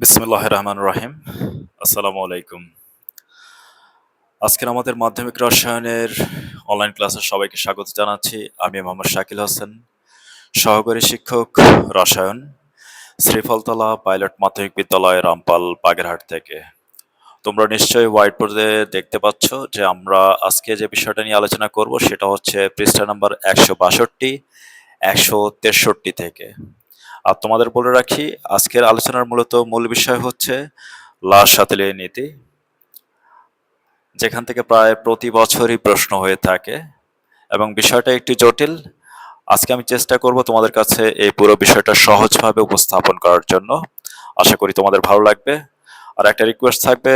বিসমুল্লাহ রহমান রাহিম আসসালামু আলাইকুম আজকের আমাদের মাধ্যমিক রসায়নের অনলাইন ক্লাসে সবাইকে স্বাগত জানাচ্ছি। আমি মোহাম্মদ শাকিল হোসেন, সহকারী শিক্ষক রসায়ন, শ্রীফলতলা পাইলট মাধ্যমিক বিদ্যালয় রামপাল, বাগেরহাট থেকে। তোমরা নিশ্চয়ই হোয়াইট বোর্ডে দেখতে পাচ্ছ যে আমরা আজকে যে বিষয়টা নিয়ে আলোচনা করব সেটা হচ্ছে পৃষ্ঠা নাম্বার একশো বাষট্টি, একশো তেষট্টি থেকে। আর তোমাদের বলে রাখি, আজকের আলোচনার মূলত মূল বিষয় হচ্ছে লাশ সাতেলিয়ে নীতি, যেখান থেকে প্রায় প্রতি বছরই প্রশ্ন হয়ে থাকে এবং বিষয়টা একটু জটিল। আজকে আমি চেষ্টা করব তোমাদের কাছে এই পুরো বিষয়টা সহজভাবে উপস্থাপন করার জন্য। আশা করি তোমাদের ভালো লাগবে। আর একটা রিকোয়েস্ট থাকবে,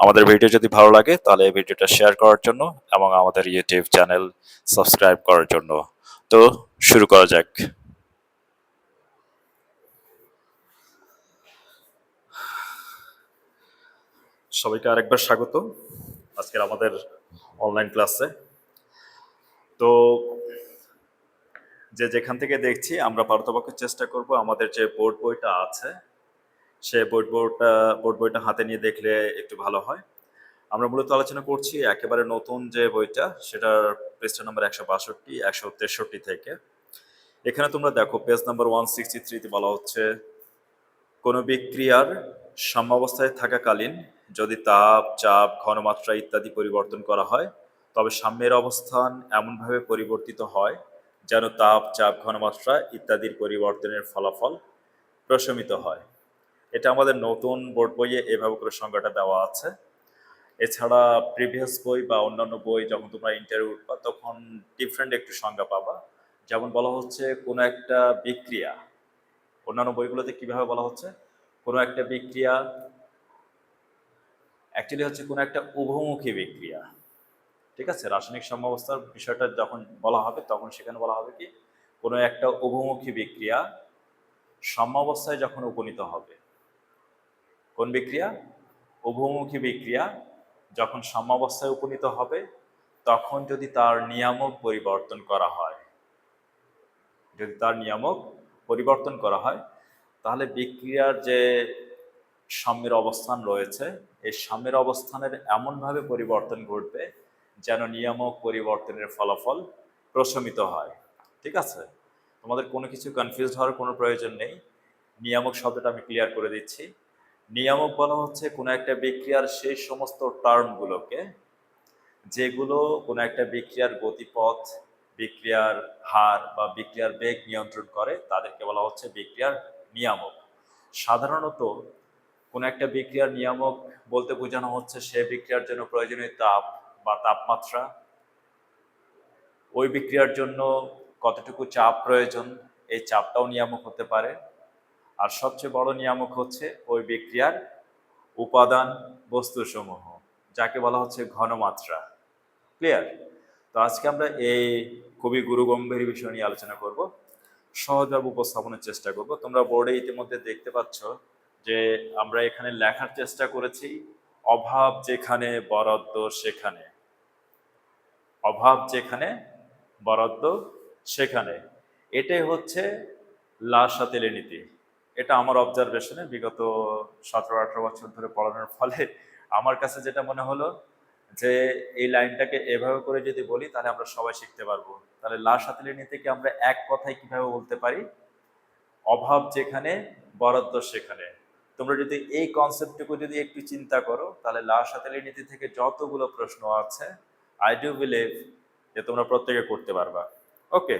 আমাদের ভিডিও যদি ভালো লাগে, তাহলে এই ভিডিওটা শেয়ার করার জন্য এবং আমাদের ইউটিউব চ্যানেল সাবস্ক্রাইব করার জন্য। তো শুরু করা যাক। সবাইকে আরেকবার স্বাগত। আজকের আমাদের অনলাইন ক্লাসে তো যে যেখান থেকে দেখছি, আমরা পারতপক্ষে চেষ্টা করব আমাদের যে বোর্ড বইটা আছে, সে বোর্ড বইটা বোর্ড বইটা হাতে নিয়ে দেখলে একটু ভালো হয়। আমরা মূলত আলোচনা করছি একেবারে নতুন যে বইটা, সেটার পৃষ্ঠা নাম্বার একশো বাষট্টি, একশো তেষট্টি থেকে। এখানে তোমরা দেখো পেজ নাম্বার ওয়ান সিক্সটি থ্রিতে বলা হচ্ছে, কোনো বিক্রিয়ার সাম্যাবস্থায় থাকাকালীন যদি তাপ, চাপ, ঘনমাত্রা ইত্যাদি পরিবর্তন করা হয়, তবে সাম্যের অবস্থান এমনভাবে পরিবর্তিত হয় যেন তাপ, চাপ, ঘনমাত্রা ইত্যাদির পরিবর্তনের ফলাফল প্রশমিত হয়। এটা আমাদের নতুন বোর্ড বইয়ে এভাবে করে সংজ্ঞাটা দেওয়া আছে। এছাড়া প্রিভিয়াস বই বা অন্যান্য বই যখন তোমরা ইন্টারভিউ উঠবা তখন ডিফারেন্ট একটু সংজ্ঞা পাবা। যেমন বলা হচ্ছে, কোনো একটা বিক্রিয়া, অন্যান্য বইগুলোতে কীভাবে বলা হচ্ছে? কোনো একটা বিক্রিয়া অ্যাকচুয়ালি হচ্ছে কোনো একটা উভমুখী বিক্রিয়া। ঠিক আছে? রাসায়নিক সাম্যাবস্থার বিষয়টা যখন বলা হবে, তখন সেখানে বলা হবে কি? কোনো একটা উভমুখী বিক্রিয়া সাম্যাবস্থায় যখন উপনীত হবে, কোন বিক্রিয়া? উভমুখী বিক্রিয়া যখন সাম্যাবস্থায় উপনীত হবে, তখন যদি তার নিয়ামক পরিবর্তন করা হয়, যদি তার নিয়ামক পরিবর্তন করা হয়, তাহলে বিক্রিয়ার যে সাম্যের অবস্থান রয়েছে। এই সাম্যের অবস্থানের এমনভাবে পরিবর্তন ঘটবে যেন নিয়ামক পরিবর্তনের ফলাফল প্রশমিত হয়। ঠিক আছে? তোমাদের কোনো কিছু কনফিউজ হওয়ার কোনো প্রয়োজন নেই। নিয়ামক শব্দটা আমি ক্লিয়ার করে দিচ্ছি। নিয়ামক বলা হচ্ছে কোনো একটা বিক্রিয়ার সেই সমস্ত টার্মগুলোকে যেগুলো কোনো একটা বিক্রিয়ার গতিপথ, বিক্রিয়ার হার বা বিক্রিয়ার বেগ নিয়ন্ত্রণ করে, তাদেরকে বলা হচ্ছে বিক্রিয়ার নিয়ামক। সাধারণত কোনো একটা বিক্রিয়ার নিয়ামক বলতে বোঝানো হচ্ছে, সে বিক্রিয়ার জন্য প্রয়োজনীয় তাপ বা তাপমাত্রা। ওই বিক্রিয়ার জন্য কতটুকু চাপ প্রয়োজন, এই চাপটাও নিয়ামক হতে পারে। আর সবচেয়ে বড় নিয়ামক হচ্ছে ওই বিক্রিয়ার উপাদান বস্তুসমূহ, যাকে বলা হচ্ছে ঘনমাত্রা। ক্লিয়ার? তো আজকে আমরা এই খুবই গুরুগম্ভীর বিষয় নিয়ে আলোচনা করব। সহজভাবে উপস্থাপনের চেষ্টা করব। তোমরা বোর্ডে ইতিমধ্যে দেখতে পাচ্ছ যে আমরা এখানে লেখার চেষ্টা করেছি, অভাব যেখানে বরাদ্দ সেখানে। অভাব যেখানে বরাদ্দ সেখানে। এটাই হচ্ছে লাশাতেলে নীতি। এটা আমার অবজারভেশনে বিগত সতেরো, আঠারো বছর ধরে পড়ানোর ফলে আমার কাছে যেটা মনে হলো যে এই লাইনটাকে এভাবে করে যদি বলি, তাহলে আমরা সবাই শিখতে পারব। তাহলে লাশ হাতিলে নীতিকে আমরা এক কথায় কীভাবে বলতে পারি? অভাব যেখানে, বরাদ্দ সেখানে। তোমরা যদি এই কনসেপ্টটুকু যদি একটু চিন্তা করো, তাহলে লাশ হাতেলি নীতি থেকে যতগুলো প্রশ্ন আছে আই ডু বিলিভ যে তোমরা প্রত্যেকে করতে পারবা। ওকে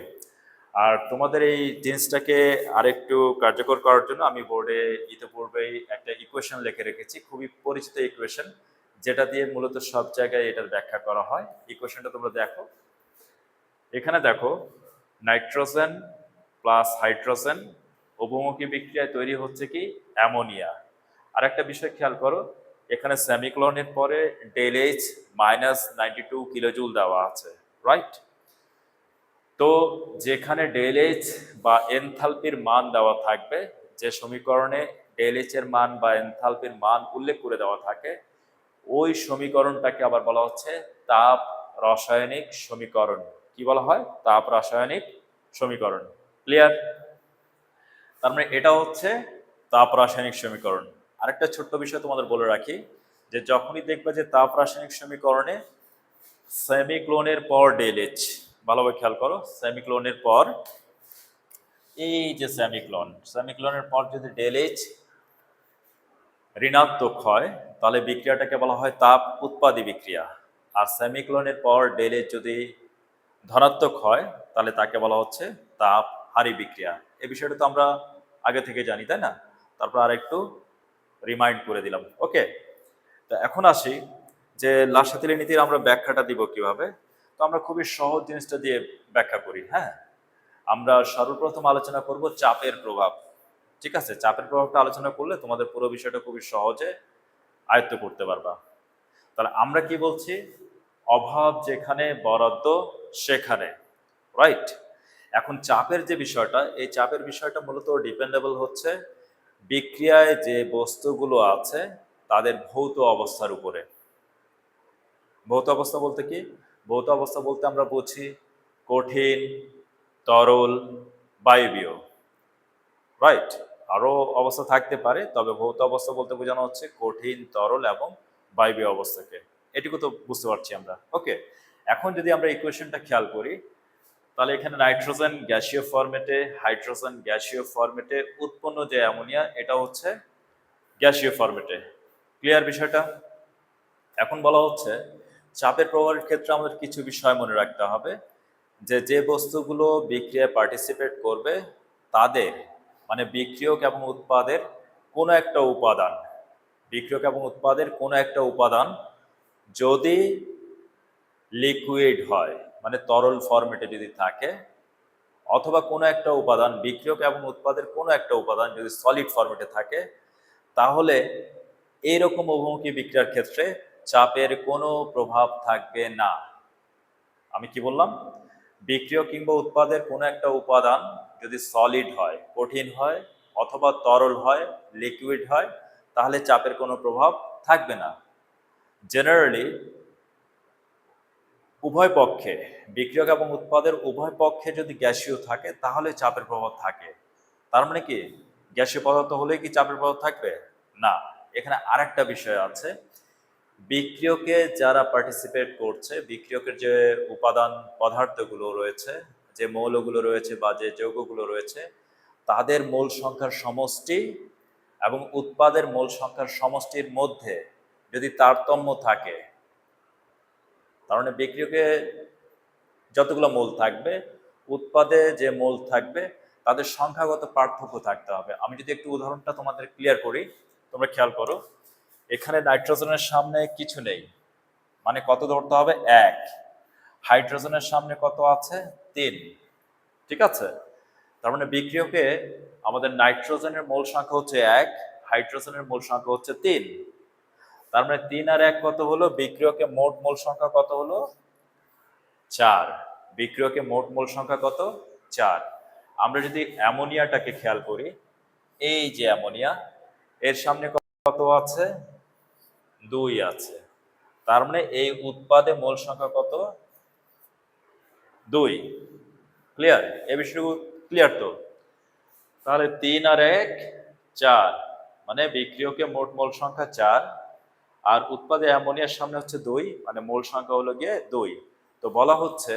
আর তোমাদের এই জিনিসটাকে আরেকটু কার্যকর করার জন্য আমি বোর্ডে ইতিপূর্বেই একটা ইকুয়েশন লিখে রেখেছি, খুবই পরিচিত ইকুয়েশন যেটা দিয়ে মূলত সব জায়গায় এটার ব্যাখ্যা করা হয়। ইকুয়েশনটা তোমরা দেখো। এখানে দেখো নাইট্রোজেন প্লাস হাইড্রোজেন উপমুখী বিক্রিয়ায় তৈরি হচ্ছে কি? অ্যামোনিয়া। আর একটা বিষয় খেয়াল করো, এখানে সেমিক্লোনের পরে del H minus ninety two kilojoule দেওয়া আছে রাইট তো যেখানে ডেল এইচ বা এনথালপির মান দেওয়া থাকবে, যে সমীকরণে ডেল এর মান বা এনথালপির মান উল্লেখ করে দেওয়া থাকে, ওই সমীকরণটাকে আবার বলা হচ্ছে তাপ রাসায়নিক সমীকরণ। কি বলা হয়? তাপ রাসায়নিক সমীকরণ। ক্লিয়ার তার মানে এটা হচ্ছে তাপ রাসায়নিক সমীকরণ। আরেকটা ছোট্ট বিষয় তোমাদের বলে রাখি, যে যখনই দেখবে যে তাপ রাসায়নিক সমীকরণে সেমিক্লোনের পর ডেলএচ ভালোভাবে খেয়াল করো, সেমিক্লোনের পর এই যে সেমিক্লোন, সেমিক্লোনের পর যদি ডেলএচ ঋণাত্মক হয়, তাহলে বিক্রিয়াটাকে বলা হয় তাপ উৎপাদী বিক্রিয়া। আর সেমিক্লোনের পর ডেলএচ যদি ধনাত্মক হয়, তাহলে তাকে বলা হচ্ছে তাপ হারি বিক্রিয়া। এই বিষয়টা তো আমরা আগে থেকে জানি, তাই না? তারপর আর একটু রিমাইন্ড করে দিলাম। ওকে তো এখন আসি যে লাসাতিলি নীতির আমরা ব্যাখ্যাটা দিব কীভাবে? তো আমরা খুবই সহজ জিনিসটা দিয়ে ব্যাখ্যা করি হ্যাঁ? আমরা সর্বপ্রথম আলোচনা করব চাপের প্রভাব। ঠিক আছে? চাপের প্রভাবটা আলোচনা করলে তোমাদের পুরো বিষয়টা খুবই সহজে আয়ত্ত করতে পারবা। তাহলে আমরা কি বলছি? অভাব যেখানে, বরাদ্দ সেখানে। রাইট এখন চাপের যে বিষয়টা, এই চাপের বিষয়টা মূলত ডিপেন্ডেবল হচ্ছে বিক্রিয়ায় যে বস্তুগুলো আছে, তাদের ভৌত অবস্থার উপরে। ভৌত অবস্থা বলতে কি? ভৌত অবস্থা বলতে আমরা বুঝি কঠিন, তরল, বায়বীয়। রাইট আরও অবস্থা থাকতে পারে, তবে ভৌত অবস্থা বলতে বোঝানো হচ্ছে কঠিন, তরল এবং বায়বীয় অবস্থাকে। এটুকু তো বুঝতে পারছি আমরা। ওকে এখন যদি আমরা ইকুয়েশনটা খেয়াল করি তাহলে এখানে নাইট্রোজেন গ্যাসীয় ফরম্যাটে হাইড্রোজেন গ্যাসীয় ফরম্যাটে উৎপন্ন যে অ্যামোনিয়া, এটা হচ্ছে গ্যাসীয় ফরম্যাটে ক্লিয়ার বিষয়টা? এখন বলা হচ্ছে, চাপের প্রভাবের ক্ষেত্রে আমাদের কিছু বিষয় মনে রাখতে হবে, যে যে বস্তুগুলো বিক্রিয়ায় পার্টিসিপেট করবে, তাদের মানে বিক্রিয়ক এবং উৎপাদের কোনো একটা উপাদান, বিক্রিয়ক এবং উৎপাদের কোনো একটা উপাদান যদি লিকুইড হয় মানে তরল ফরম্যাটে যদি থাকে, অথবা কোনো একটা উপাদান বিক্রিয়ক এবং উৎপাদের কোনো একটা উপাদান যদি সলিড ফরম্যাটে থাকে, তাহলে এইরকম অভিমুখী বিক্রিয়ার ক্ষেত্রে চাপের কোনো প্রভাব থাকবে না। আমি কি বললাম? বিক্রিয়ক কিংবা উৎপাদের কোনো একটা উপাদান যদি সলিড হয়, কঠিন হয়, অথবা তরল হয় লিকুইড হয়, তাহলে চাপের কোনো প্রভাব থাকবে না। জেনারেলি উভয় পক্ষে, বিক্রিয়ক এবং উৎপাদের উভয় পক্ষে যদি গ্যাসীয় থাকে, তাহলে চাপের প্রভাব থাকে। তার মানে কি? গ্যাসীয় পদার্থ হলে কি চাপের প্রভাব থাকবে? না। এখানে আরেকটা বিষয় আছে। বিক্রিয়কে যারা পার্টিসিপেট করছে, বিক্রিয়কের যে উপাদান পদার্থগুলো রয়েছে, যে মৌলগুলো রয়েছে বা যে যৌগগুলো রয়েছে, তাদের মূল সংখ্যার সমষ্টি এবং উৎপাদের মূল সংখ্যার সমষ্টির মধ্যে যদি তারতম্য থাকে তার মানে বিক্রিয়কে যতগুলো মূল থাকবে, উৎপাদে যে মূল থাকবে, তাদের সংখ্যাগত পার্থক্য থাকতে হবে। আমি যদি একটু উদাহরণটা তোমাদের ক্লিয়ার করি, তোমরা খেয়াল করো, এখানে নাইট্রোজেনের সামনে কিছু নেই। মানে কত ধরতে হবে? এক। হাইড্রোজেনের সামনে কত আছে? তিন। ঠিক আছে? তার মানে বিক্রিয়কে আমাদের নাইট্রোজেনের মূল সংখ্যা হচ্ছে এক, হাইড্রোজেনের মূল সংখ্যা হচ্ছে তিন। তার মানে তিন আর এক কত হলো? বিক্রিয়কে মোট মূল সংখ্যা কত হলো? চার। বিক্রিয়কে মোট মূল সংখ্যা কত? চার। আমরা যদি অ্যামোনিয়াটাকে খেয়াল করি, এই যে অ্যামোনিয়া, এর সামনে কত আছে? দুই আছে। তার মানে এই উৎপাদে মোল সংখ্যা কত? দুই। ক্লিয়ার? এ বিষয়টুকু ক্লিয়ার তো? তাহলে তিন আর এক, চার। মানে বিক্রিয়কে মোট মোল সংখ্যা চার। আর উৎপাদে অ্যামোনিয়ার সামনে হচ্ছে দুই মানে মোল সংখ্যা হলো গিয়ে দুই। তো বলা হচ্ছে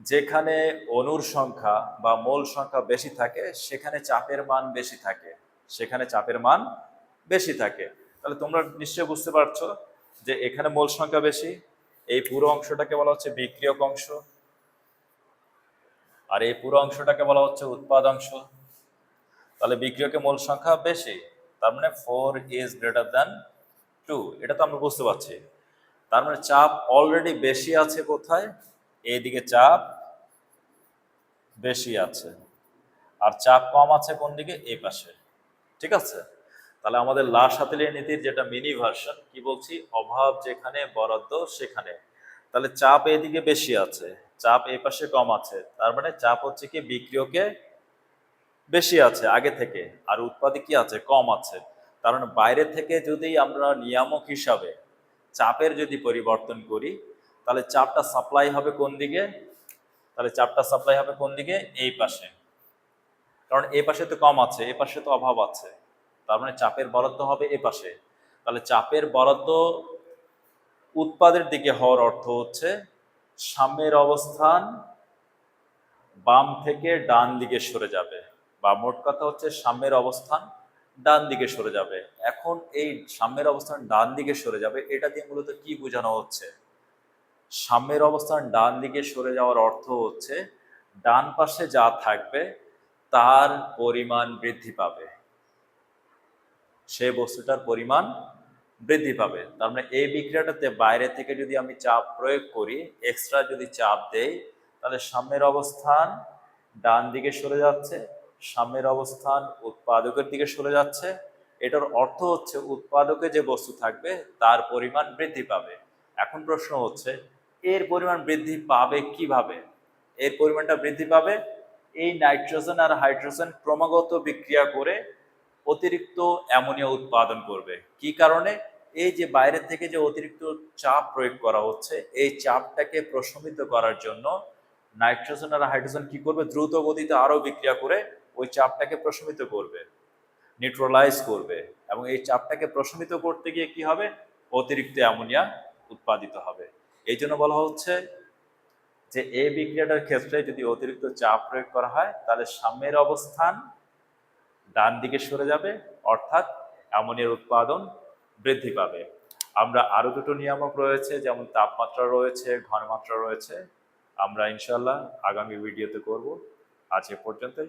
যেখানে অণুর সংখ্যা বা মোল সংখ্যা বেশি থাকে, সেখানে চাপের মান বেশি থাকে। সেখানে চাপের মান বেশি থাকে। তাহলে তোমরা নিশ্চয়ই বুঝতে পারছ যে এখানে মোল সংখ্যা বেশি, এই পুরো অংশটাকে বলা হচ্ছে বিক্রিয়ক অংশ, আর এই পুরো অংশটাকে বলা হচ্ছে উৎপাদ অংশ। তাহলে বিক্রিয়কের মোল সংখ্যা বেশি, তার মানে four is greater than two এটা তো আমরা বুঝতে পারছি। তার মানে চাপ অলরেডি বেশি আছে কোথায়? এইদিকে চাপ বেশি আছে। আর চাপ কম আছে কোন দিকে? এই পাশে। ঠিক আছে? তাহলে আমাদের লাশ হাতেলির নীতির যেটা মিনি ভার্সন কি বলছি? অভাব যেখানে, বরাদ্দ সেখানে। তাহলে চাপ এদিকে বেশি আছে। চাপ এই পাশে কম আছে। তার মানে চাপ হচ্ছে কি, বিক্রিয়কে বেশি আছে, আগে থেকে। আর উৎপাদে কি আছে? কম আছে। কারণ বাইরে থেকে যদি আমরা নিয়ামক হিসাবে চাপের যদি পরিবর্তন করি, তাহলে চাপটা সাপ্লাই হবে কোন দিকে? তাহলে চাপটা সাপ্লাই হবে কোন দিকে? এই পাশে। কারণ এই পাশে তো কম আছে, এই পাশে তো অভাব আছে। তার মানে চাপের বরাদ্দ হবে এ পাশে। তাহলে চাপের বরাদ্দ উৎপাদের দিকে হওয়ার অর্থ হচ্ছে সাম্যের অবস্থান বাম থেকে ডান দিকে সরে যাবে। বা মোট কথা হচ্ছে সাম্যের অবস্থান ডান দিকে সরে যাবে। এখন এই সাম্যের অবস্থান ডান দিকে সরে যাবে, এটা দিয়ে মূলত কি বোঝানো হচ্ছে? সাম্যের অবস্থান ডান দিকে সরে যাওয়ার অর্থ হচ্ছে, ডান পাশে যা থাকবে, তার পরিমাণ বৃদ্ধি পাবে। সেই বস্তুটার পরিমাণ বৃদ্ধি পাবে। তার মানে এই বিক্রিয়াটাতে বাইরে থেকে যদি আমি চাপ প্রয়োগ করি এক্সট্রা যদি চাপ দেই, তাহলে সাম্যের অবস্থান ডান দিকে সরে যাচ্ছে সাম্যের অবস্থান উৎপাদকের দিকে সরে যাচ্ছে। এটার অর্থ হচ্ছে উৎপাদকে যে বস্তু থাকবে, তার পরিমাণ বৃদ্ধি পাবে। এখন প্রশ্ন হচ্ছে, এর পরিমাণ বৃদ্ধি পাবে কীভাবে? এর পরিমাণটা বৃদ্ধি পাবে এই নাইট্রোজেন আর হাইড্রোজেন ক্রমাগত বিক্রিয়া করে অতিরিক্ত অ্যামোনিয়া উৎপাদন করবে। কি কারণে? এই যে বাইরে থেকে যে অতিরিক্ত চাপ প্রয়োগ করা হচ্ছে, এই চাপটাকে প্রশমিত করার জন্য নাইট্রোজেন আর হাইড্রোজেন কি করবে? দ্রুত গতিতে আরও বিক্রিয়া করে ওই চাপটাকে প্রশমিত করবে নিউট্রালাইজ করবে এবং এই চাপটাকে প্রশমিত করতে গিয়ে কি হবে? অতিরিক্ত অ্যামোনিয়া উৎপাদিত হবে। এই জন্য বলা হচ্ছে যে এই বিক্রিয়াটার ক্ষেত্রে যদি অতিরিক্ত চাপ প্রয়োগ করা হয়, তাহলে সাম্যের অবস্থান ডান দিকে সরে যাবে, অর্থাৎ অ্যামোনিয়ার উৎপাদন বৃদ্ধি পাবে। আমরা আরও দুটো নিয়ামক রয়েছে, যেমন তাপমাত্রা রয়েছে, ঘনমাত্রা রয়েছে। আমরা ইনশাল্লাহ আগামী ভিডিওতে করব। আজ এ পর্যন্তই।